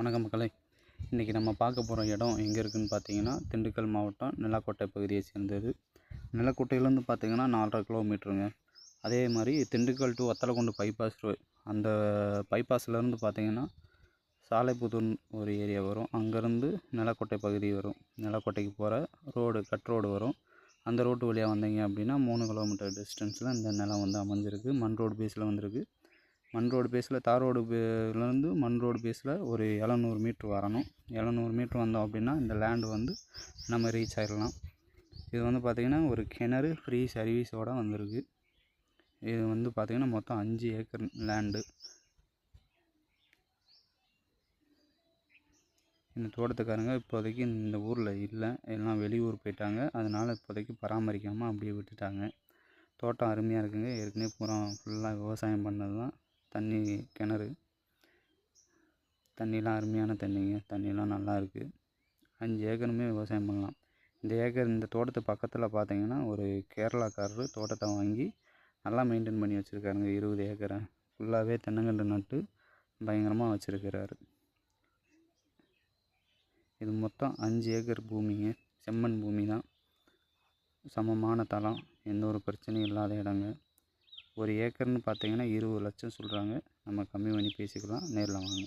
வணக்கம் மக்களே. இன்றைக்கி நம்ம பார்க்க போகிற இடம் எங்கே இருக்குதுன்னு பார்த்தீங்கன்னா திண்டுக்கல் மாவட்டம் நிலக்கோட்டை பகுதியை சேர்ந்தது. நிலக்கோட்டையிலேருந்து பார்த்தீங்கன்னா நாலரை கிலோமீட்டருங்க. அதே மாதிரி திண்டுக்கல் டு வத்தலக்குண்டு பைபாஸ் அந்த பைபாஸ்லேருந்து பார்த்தீங்கன்னா சாலைப்புதூர் ஒரு ஏரியா வரும். அங்கேருந்து நிலக்கோட்டை பகுதி வரும். நிலக்கோட்டைக்கு போகிற ரோடு கட் ரோடு வரும். அந்த ரோட்டு வழியாக வந்தீங்க அப்படின்னா மூணு கிலோமீட்டர் டிஸ்டன்ஸில் இந்த நிலம் வந்து அமைஞ்சிருக்கு. மண் ரோடு பேஸில் வந்திருக்கு. மண் ரோடு பேஸில் தார் ரோடு பேலேருந்து மண் ரோடு பேஸில் ஒரு எழுநூறு மீட்ரு வரணும். எழுநூறு மீட்ரு வந்தோம் அப்படின்னா இந்த லேண்டு வந்து நம்ம ரீச் ஆகிடலாம் இது வந்து பார்த்திங்கன்னா ஒரு கிணறு ஃப்ரீ சர்வீஸோடு வந்திருக்கு. இது வந்து பார்த்திங்கன்னா மொத்தம் அஞ்சு ஏக்கர் லேண்டு இந்த தோட்டத்துக்காரங்க இப்போதைக்கு இந்த ஊரில் இல்லை. எல்லாம் வெளியூர் போயிட்டாங்க. அதனால் இப்போதைக்கு பராமரிக்காமல் அப்படியே விட்டுட்டாங்க. தோட்டம் அருமையாக இருக்குங்க. ஏற்கனவே பூரா ஃபுல்லாக விவசாயம் பண்ணது தான் தண்ணி கிணறு. தண்ணிலாம் அருமையான தண்ணிங்க. தண்ணிலாம் நல்லா இருக்குது அஞ்சு ஏக்கருமே விவசாயம் பண்ணலாம். இந்த ஏக்கர் இந்த தோட்டத்து பக்கத்தில் பார்த்தீங்கன்னா ஒரு கேரளாக்காரரு தோட்டத்தை வாங்கி நல்லா மெயின்டைன் பண்ணி வச்சுருக்காருங்க. இருபது ஏக்கரை. ஃபுல்லாகவே தென்னங்கன்று நட்டு பயங்கரமாக வச்சுருக்கிறாரு. இது மொத்தம் அஞ்சு ஏக்கர் பூமிங்க. செம்மண் பூமி தான் சமமான தளம். எந்த ஒரு பிரச்சனையும் இல்லாத இடங்க. ஒரு ஏக்கர்னு பார்த்தீங்கன்னா இருபது லட்சம் சொல்கிறாங்க நம்ம கம்மி பண்ணி பேசிக்கலாம். நேரில் வாங்க.